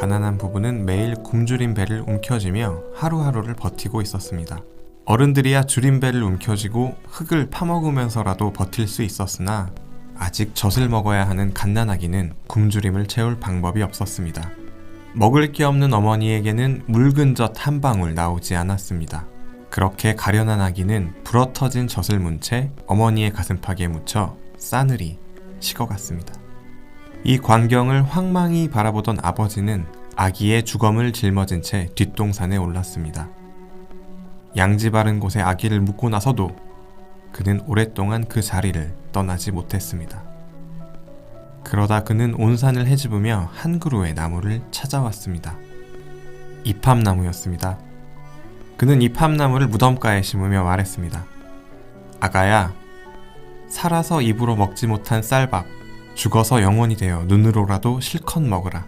가난한 부부는 매일 굶주린 배를 움켜쥐며 하루하루를 버티고 있었습니다. 어른들이야 주린배를 움켜쥐고 흙을 파먹으면서라도 버틸 수 있었으나 아직 젖을 먹어야 하는 갓난아기는 굶주림을 채울 방법이 없었습니다. 먹을 게 없는 어머니에게는 묽은 젖 한 방울 나오지 않았습니다. 그렇게 가련한 아기는 불어터진 젖을 문 채 어머니의 가슴팍에 묻혀 싸늘히 식어갔습니다. 이 광경을 황망히 바라보던 아버지는 아기의 주검을 짊어진 채 뒷동산에 올랐습니다. 양지 바른 곳에 아기를 묻고 나서도 그는 오랫동안 그 자리를 떠나지 못했습니다. 그러다 그는 온 산을 헤집으며 한 그루의 나무를 찾아왔습니다. 이팝나무였습니다. 그는 이팝나무를 무덤가에 심으며 말했습니다. 아가야, 살아서 입으로 먹지 못한 쌀밥, 죽어서 영원히 되어 눈으로라도 실컷 먹으라.